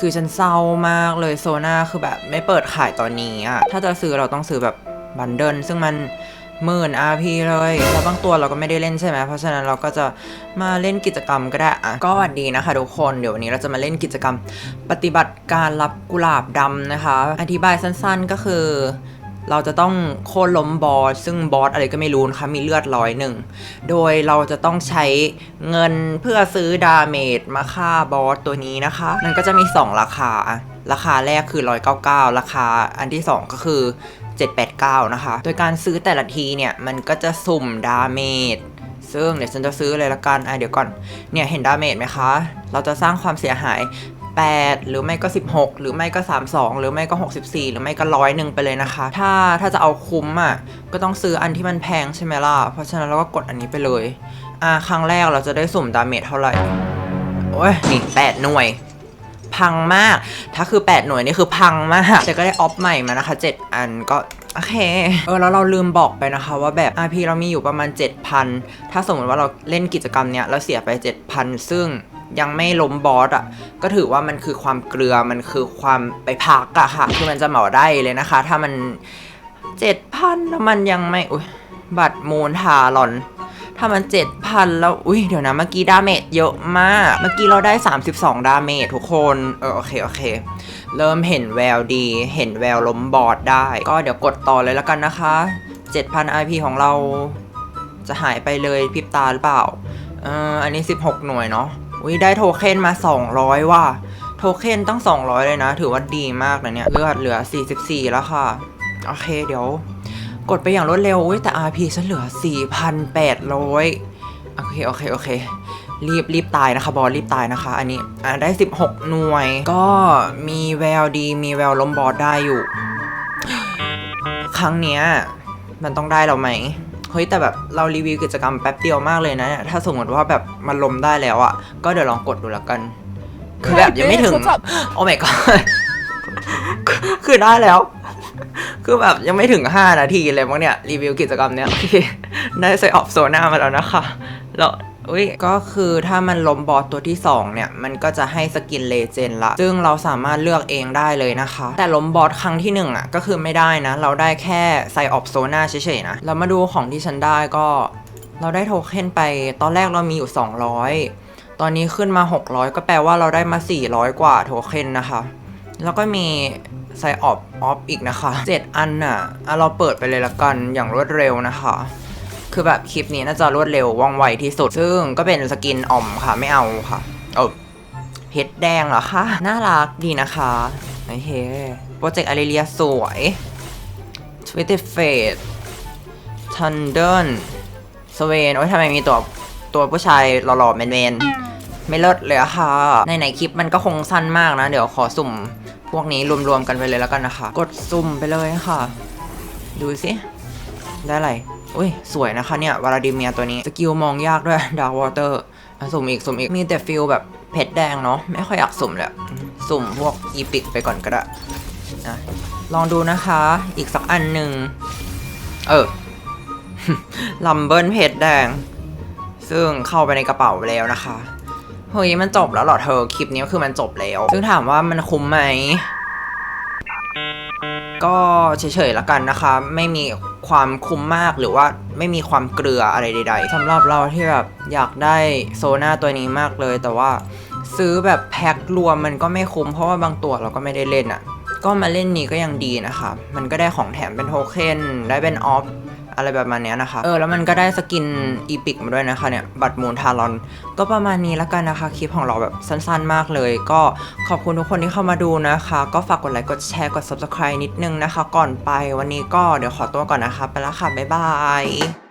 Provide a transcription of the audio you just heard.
คือฉันเศร้ามากเลยโซนาคือแบบไม่เปิดขายตอนนี้อะถ้าจะซื้อเราต้องซื้อแบบบันเดิลซึ่งมันหมื่น RP เลยแล้วบางตัวเราก็ไม่ได้เล่นใช่ไหมเพราะฉะนั้นเราก็จะมาเล่นกิจกรรมก็ได้อะก็วัดดีนะคะทุกคนเดี๋ยววันนี้เราจะมาเล่นกิจกรรม ปฏิบัติการรับกุหลาบดำนะคะ อธิบายสั้นๆก็คือ เราจะต้องโค่นล้มบอสซึ่งบอสอะไรก็ไม่รู้นะคะมีเลือดร้อยหนึ่งโดยเราจะต้องใช้เงินเพื่อซื้อดาเมจมาฆ่าบอสตัวนี้นะคะ มันก็จะมี 2 ราคา ราคาแรกคือ 199 ราคาอันที่ 2 ก็คือ 789 นะคะ โดยการซื้อแต่ละทีเนี่ย มันก็จะสุ่มดาเมจซึ่งเดี๋ยวฉันจะซื้อเลยละกัน อะเดี๋ยวก่อน เนี่ยเห็นดาเมจไหมคะ เราจะสร้างความเสียหาย 8 หรือไม่ก็ 16 หรือไม่ก็ 32 หรือไม่ก็ 64 หรือไม่ก็ร้อยหนึ่งไปเลยนะคะ ถ้าถ้าจะเอาคุ้มอะก็ต้องซื้ออันที่มันแพงใช่ไหมล่ะ เพราะฉะนั้นเราก็กดอันนี้ไปเลยอะครั้งแรกเราจะได้สุ่มดาเมจเท่าไหร่ โอ้ยนี่8หน่วย พังมาก ถ้าคือ 8 หน่วยนี่คือพังมากแต่ก็ได้ออฟใหม่มานะคะ 7 อันก็โอเค เออแล้วเราลืมบอกไปนะคะ ว่าแบบ RP เรามีอยู่ประมาณ 7,000 ถ้าสมมติว่าเราเล่นกิจกรรมเนี้ยเราเสียไป 7,000 ซึ่ง ยังไม่ล้มบอสอะก็ถือว่ามันคือความเกลือมันคือความไปพักอะค่ะคือมันจะเหมาได้เลยนะคะ ถ้ามัน7,000แล้วมันยังไม่อุ้ยบัตรมูลทารอน ถ้ามัน7,000แล้วอุ้ยเดี๋ยวนะเมื่อกี้ดาเมจเยอะมาก เมื่อกี้เราได้ 32 ดาเมจทุกคนเออโอเคโอเค เริ่มเห็นแววดี เห็นแววล้มบอร์ดได้ ก็เดี๋ยวกดต่อเลยแล้วกันนะคะ 7,000 IP ของเราจะหายไปเลยพิบตาหรือเปล่าเอออันนี้ 16 หน่วยเนาะ อุ้ยได้โทเค็นมา 200 ว่ะ โทเค็นตั้ง 200 เลยนะ ถือว่าดีมากนะเนี่ย เลือดเหลือ 44 แล้วค่ะ โอเคเดี๋ยว กดไปอย่างรวดเร็วอุ๊ยแต่ RP ฉันเหลือ 4,800 โอเค โอเค โอเค รีบรีบตายนะคะ บอสรีบตายนะคะ อันนี้อ่าได้ 16 หน่วย ก็มีแววดี มีแววล้มบอสได้อยู่ ครั้งเนี้ยมันต้องได้เราไหม เฮ้ยแต่แบบเรารีวิวกิจกรรมแป๊บเดียวมากเลยนะเนี่ยถ้าสมมติว่าแบบมันล้มได้แล้วอะ่ะ ก็เดี๋ยวลองกดดูแล้วกัน คือแบบยังไม่ถึง โอ้ my god คือได้แล้ว คือแบบยังไม่ถึง 5 นาทีเลยมั้งเนี่ย รีวิวกิจกรรมเนี้ยโอเคได้ใส่ออฟโซน่ามาแล้วนะคะแล้ว อุ้ยก็คือถ้ามันล้มบอสตัวที่ 2 เนี่ย มันก็จะให้สกินเลเจนละ ซึ่งเราสามารถเลือกเองได้เลยนะคะ แต่ล้มบอสครั้งที่1อะก็คือไม่ได้นะ เราได้แค่ใส่ออฟโซน่าเฉยๆนะ เรามาดูของที่ฉันได้ก็ เราได้โทเค็นไป ตอนแรกเรามีอยู่ 200 ตอนนี้ขึ้นมา 600 ก็แปลว่าเราได้มา 400 กว่าโทเค็นนะคะ แล้วก็มีไซออฟออฟอีกนะคะ 7 อันอะเราเปิดไปเลยละกันอย่างรวดเร็วนะคะ คือแบบคลิปนี้น่าจะรวดเร็วว่องไวที่สุด ซึ่งก็เป็นสกินอ่อมค่ะไม่เอาค่ะ เออเพชรแดงเหรอคะ น่ารักดีนะคะโอเคโปรเจกต์อาริเลียสวยทวิตเตอร์เฟสทันเดิลสเวนโอ้ยทำไมมีตัวตัวผู้ชายหล่อๆแมนๆ ไม่เลิศเลยอะค่ะ ในไหนคลิปมันก็คงสั้นมากนะ เดี๋ยวขอสุ่มพวกนี้รวมๆกันไปเลยแล้วกันนะคะ กดสุ่มไปเลยค่ะ ดูสิ ได้อะไร อุ้ย สวยนะคะเนี่ยวลาดิเมียตัวนี้ สกิลมองยากด้วยดาร์วอเตอร์สุ่มอีกสุ่มอีก มีแต่ฟิลแบบเพชรแดงเนาะไม่ค่อยอยากสุ่มเลยสุ่มพวกอีพิกไปก่อนก็ได้อะลองดูนะคะ อีกสักอันหนึ่ง เออลัมเบิลเพชรแดง ซึ่งเข้าไปในกระเป๋าแล้วนะคะเฮ้ยมันจบแล้วหรอเธอคลิปนี้คือมันจบแล้ว ซึ่งถามว่ามันคุ้มไหม ก็เฉยๆละกันนะคะ ไม่มีความคุ้มมากหรือว่าไม่มีความเกลืออะไรใดๆสำหรับเราที่แบบอยากได้โซน่าตัวนี้มากเลย แต่ว่าซื้อแบบแพ็ครวมมันก็ไม่คุ้มเพราะว่าบางตัวเราก็ไม่ได้เล่นอะ่ะ ก็มาเล่นนี้ก็ยังดีนะคะ มันก็ได้ของแถมเป็นโทเค็นได้เป็นออฟ อะไรแบบมาเนี้ยนะคะ เออ แล้วมันก็ได้สกินอีพิกมาด้วยนะคะเนี่ย บัตรมูนทารอน ก็ประมาณนี้ละกันนะคะ คลิปของเราแบบสั้นๆมากเลย ก็ขอบคุณทุกคนที่เข้ามาดูนะคะ ก็ฝากกดไลค์ กดแชร์ กด subscribe นิดนึงนะคะ ก่อนไปวันนี้ก็เดี๋ยวขอตัวก่อนนะคะ ไปละค่ะ บ๊ายบาย